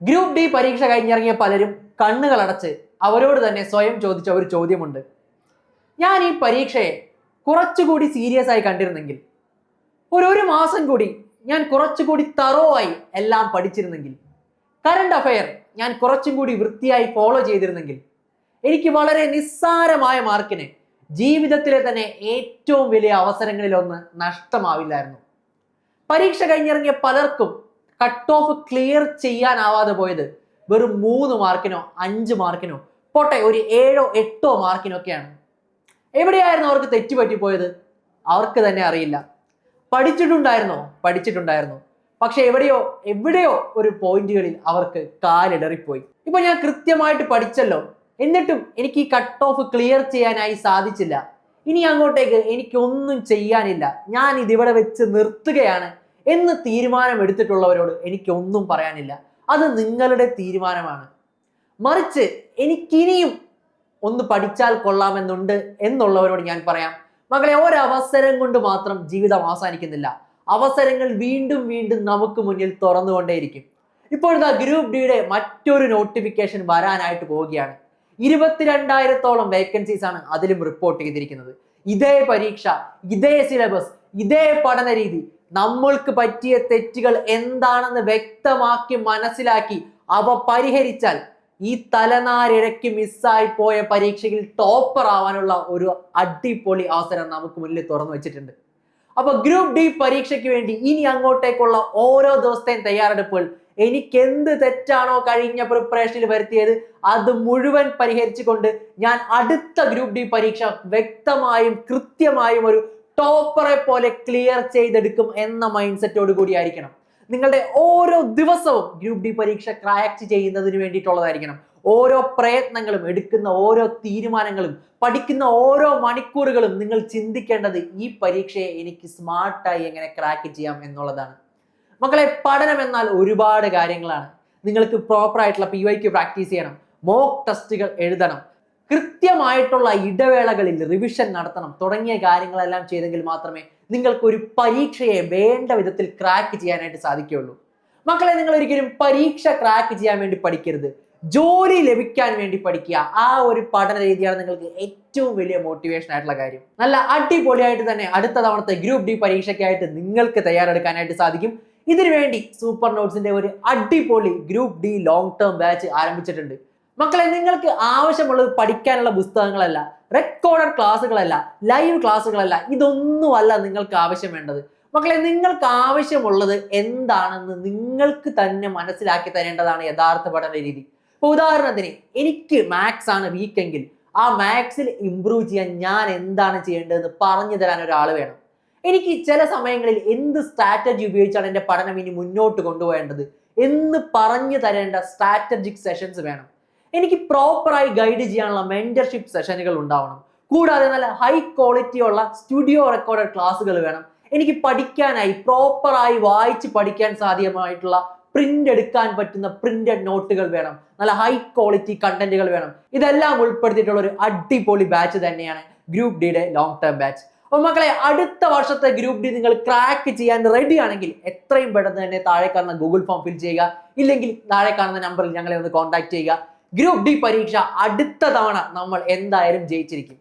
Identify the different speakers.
Speaker 1: Group D പരീക്ഷ കഴിഞ്ഞിറങ്ങിയ പലരും കണ്ണുകളടച്ച് അവരോട് തന്നെ സ്വയം ചോദിച്ച ഒരു ചോദ്യമുണ്ട്. ഞാൻ ഈ പരീക്ഷയെ കുറച്ചുകൂടി സീരിയസ് ആയി കണ്ടിരുന്നെങ്കിൽ ഒരു ഒരു മാസം കൂടി ഞാൻ കുറച്ചുകൂടി തറോ ആയി എല്ലാം പഠിച്ചിരുന്നെങ്കിൽ കറണ്ട് അഫയർ ഞാൻ കുറച്ചും കൂടി വൃത്തിയായി ഫോളോ ചെയ്തിരുന്നെങ്കിൽ എനിക്ക് വളരെ നിസ്സാരമായ മാർക്കിന് ജീവിതത്തിലെ തന്നെ ഏറ്റവും വലിയ അവസരങ്ങളിലൊന്ന് നഷ്ടമാവില്ലായിരുന്നു. പരീക്ഷ കഴിഞ്ഞിറങ്ങിയ പലർക്കും കട്ട് ഓഫ് ക്ലിയർ ചെയ്യാനാവാതെ പോയത് വെറും മൂന്ന് മാർക്കിനോ അഞ്ച് മാർക്കിനോ പോട്ടെ ഒരു ഏഴോ എട്ടോ മാർക്കിനൊക്കെയാണ്. എവിടെയായിരുന്നു അവർക്ക് തെറ്റുപറ്റിപ്പോയത്? അവർക്ക് തന്നെ അറിയില്ല. പഠിച്ചിട്ടുണ്ടായിരുന്നോ? പഠിച്ചിട്ടുണ്ടായിരുന്നു. പക്ഷെ എവിടെയോ എവിടെയോ ഒരു പോയിന്റുകളിൽ അവർക്ക് കാലിടറിപ്പോയി. ഇപ്പൊ ഞാൻ കൃത്യമായിട്ട് പഠിച്ചല്ലോ. എന്നിട്ടും എനിക്ക് ഈ കട്ട് ഓഫ് ക്ലിയർ ചെയ്യാനായി സാധിച്ചില്ല. ഇനി അങ്ങോട്ടേക്ക് എനിക്കൊന്നും ചെയ്യാനില്ല. ഞാൻ ഇതിവിടെ വെച്ച് നിർത്തുകയാണ്. എന്ന് തീരുമാനം എടുത്തിട്ടുള്ളവരോട് എനിക്കൊന്നും പറയാനില്ല. അത് നിങ്ങളുടെ തീരുമാനമാണ്. മറിച്ച് എനിക്കിനിയും ഒന്ന് പഠിച്ചാൽ കൊള്ളാമെന്നുണ്ട് എന്നുള്ളവരോട് ഞാൻ പറയാം. മകളെ ഒരവസരം കൊണ്ട് മാത്രം ജീവിതം അവസാനിക്കുന്നില്ല. അവസരങ്ങൾ വീണ്ടും വീണ്ടും നമുക്ക് മുന്നിൽ തുറന്നുകൊണ്ടേയിരിക്കും. ഇപ്പോഴത്തെ ഗ്രൂപ്പ് ഡിയുടെ മറ്റൊരു നോട്ടിഫിക്കേഷൻ വരാനായിട്ട് പോവുകയാണ്. ഇരുപത്തിരണ്ടായിരത്തോളം വേക്കൻസീസ് ആണ് അതിലും റിപ്പോർട്ട് ചെയ്തിരിക്കുന്നത്. ഇതേ പരീക്ഷ ഇതേ സിലബസ് ഇതേ പഠന രീതി നമ്മൾക്ക് പറ്റിയ തെറ്റുകൾ എന്താണെന്ന് വ്യക്തമാക്കി മനസ്സിലാക്കി അവ പരിഹരിച്ചാൽ ഈ തലനാരിഴയ്ക്ക് മിസ്സായി പോയ പരീക്ഷയിൽ ടോപ്പർ ആവാനുള്ള ഒരു അടിപൊളി അവസരം നമുക്ക് മുന്നിൽ തുറന്നു വെച്ചിട്ടുണ്ട്. അപ്പൊ ഗ്രൂപ്പ് ഡി പരീക്ഷയ്ക്ക് വേണ്ടി ഇനി അങ്ങോട്ടേക്കുള്ള ഓരോ ദിവസത്തെയും തയ്യാറെടുപ്പുകൾ എനിക്ക് എന്ത് തെറ്റാണോ കഴിഞ്ഞ പ്രിപ്പറേഷനിൽ വരുത്തിയത് അത് മുഴുവൻ പരിഹരിച്ചുകൊണ്ട് ഞാൻ അടുത്ത ഗ്രൂപ്പ് ഡി പരീക്ഷ വ്യക്തമായും കൃത്യമായും ഒരു ടോപ്പറെ പോലെ ക്ലിയർ ചെയ്തെടുക്കും എന്ന മൈൻഡ് സെറ്റോട് കൂടി ആയിരിക്കണം നിങ്ങളുടെ ഓരോ ദിവസവും ഗ്രൂപ്പ് ഡി പരീക്ഷ ക്രാക്ക് ചെയ്യുന്നതിന് വേണ്ടിയിട്ടുള്ളതായിരിക്കണം. ഓരോ പ്രയത്നങ്ങളും എടുക്കുന്ന ഓരോ തീരുമാനങ്ങളും പഠിക്കുന്ന ഓരോ മണിക്കൂറുകളും നിങ്ങൾ ചിന്തിക്കേണ്ടത് ഈ പരീക്ഷയെ എനിക്ക് സ്മാർട്ടായി എങ്ങനെ ക്രാക്ക് ചെയ്യാം എന്നുള്ളതാണ്. മക്കളെ പഠനം എന്നാൽ ഒരുപാട് കാര്യങ്ങളാണ്. നിങ്ങൾക്ക് പ്രോപ്പർ ആയിട്ടുള്ള പി വൈക്ക് പ്രാക്ടീസ് ചെയ്യണം. മോക്ക് ടെസ്റ്റുകൾ എഴുതണം. കൃത്യമായിട്ടുള്ള ഇടവേളകളിൽ റിവിഷൻ നടത്തണം. തുടങ്ങിയ കാര്യങ്ങളെല്ലാം ചെയ്തെങ്കിൽ മാത്രമേ നിങ്ങൾക്ക് ഒരു പരീക്ഷയെ വേണ്ട വിധത്തിൽ ക്രാക്ക് ചെയ്യാനായിട്ട് സാധിക്കുകയുള്ളൂ. മക്കളെ നിങ്ങൾ ഒരിക്കലും പരീക്ഷ ക്രാക്ക് ചെയ്യാൻ വേണ്ടി പഠിക്കരുത്. ജോലി ലഭിക്കാൻ വേണ്ടി പഠിക്കുക. ആ ഒരു പഠന രീതിയാണ് നിങ്ങൾക്ക് ഏറ്റവും വലിയ മോട്ടിവേഷൻ ആയിട്ടുള്ള കാര്യം. നല്ല അടിപൊളിയായിട്ട് തന്നെ അടുത്ത തവണത്തെ ഗ്രൂപ്പ് ഡി പരീക്ഷയ്ക്കായിട്ട് നിങ്ങൾക്ക് തയ്യാറെടുക്കാനായിട്ട് സാധിക്കും. ഇതിനുവേണ്ടി സൂപ്പർ നോട്ട്സിന്റെ ഒരു അടിപൊളി group D long term batch ആരംഭിച്ചിട്ടുണ്ട്. മക്കളെ നിങ്ങൾക്ക് ആവശ്യമുള്ളത് പഠിക്കാനുള്ള പുസ്തകങ്ങളല്ല റെക്കോർഡഡ് ക്ലാസ്സുകളല്ല ലൈവ് ക്ലാസ്സുകളല്ല ഇതൊന്നുമല്ല നിങ്ങൾക്ക് ആവശ്യം വേണ്ടത്. മക്കളെ നിങ്ങൾക്ക് ആവശ്യമുള്ളത് എന്താണെന്ന് നിങ്ങൾക്ക് തന്നെ മനസ്സിലാക്കി തരേണ്ടതാണ് യഥാർത്ഥ പഠന രീതി. ഇപ്പൊ ഉദാഹരണത്തിന് എനിക്ക് മാത്സ് ആണ് വീക്കെങ്കിൽ ആ മാത്സിൽ ഇമ്പ്രൂവ് ചെയ്യാൻ ഞാൻ എന്താണ് ചെയ്യേണ്ടതെന്ന് പറഞ്ഞു തരാൻ ഒരാൾ വേണം. എനിക്ക് ചില സമയങ്ങളിൽ എന്ത് സ്ട്രാറ്റജി ഉപയോഗിച്ചാണ് എന്റെ പഠനം ഇനി മുന്നോട്ട് കൊണ്ടുപോകേണ്ടത് എന്ന് പറഞ്ഞു തരേണ്ട സ്ട്രാറ്റജിക് സെഷൻസ് വേണം. എനിക്ക് പ്രോപ്പറായി ഗൈഡ് ചെയ്യാനുള്ള മെന്റർഷിപ്പ് സെഷനുകൾ ഉണ്ടാവണം. കൂടാതെ നല്ല ഹൈ ക്വാളിറ്റി ഉള്ള സ്റ്റുഡിയോ റെക്കോർഡഡ് ക്ലാസ്സുകൾ വേണം. എനിക്ക് പഠിക്കാനായി പ്രോപ്പറായി വായിച്ച് പഠിക്കാൻ സാധ്യമായിട്ടുള്ള പ്രിന്റ് എടുക്കാൻ പറ്റുന്ന പ്രിന്റഡ് നോട്ടുകൾ വേണം. നല്ല ഹൈ ക്വാളിറ്റി കണ്ടന്റുകൾ വേണം. ഇതെല്ലാം ഉൾപ്പെടുത്തിയിട്ടുള്ള ഒരു അടിപൊളി ബാച്ച് തന്നെയാണ് ഗ്രൂപ്പ് ഡിയുടെ ലോങ് ടേം ബാച്ച് അപ്പൊ മക്കളെ അടുത്ത വർഷത്തെ ഗ്രൂപ്പ് ഡി നിങ്ങൾ ക്രാക്ക് ചെയ്യാൻ റെഡി ആണെങ്കിൽ എത്രയും പെട്ടെന്ന് തന്നെ താഴെ കാണുന്ന ഗൂഗിൾ ഫോം ഫിൽ ചെയ്യുക. ഇല്ലെങ്കിൽ താഴെ കാണുന്ന നമ്പറിൽ ഞങ്ങളെ ഒന്ന് കോൺടാക്ട് ചെയ്യുക. ഗ്രൂപ്പ് ഡി പരീക്ഷ അടുത്ത തവണ നമ്മൾ എന്തായാലും ജയിച്ചിരിക്കും.